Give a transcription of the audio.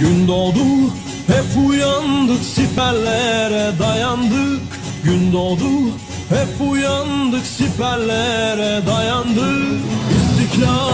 Gün doğdu hep uyandık siperlere dayandık. Gün doğdu hep uyandık siperlere dayandık. İstiklalin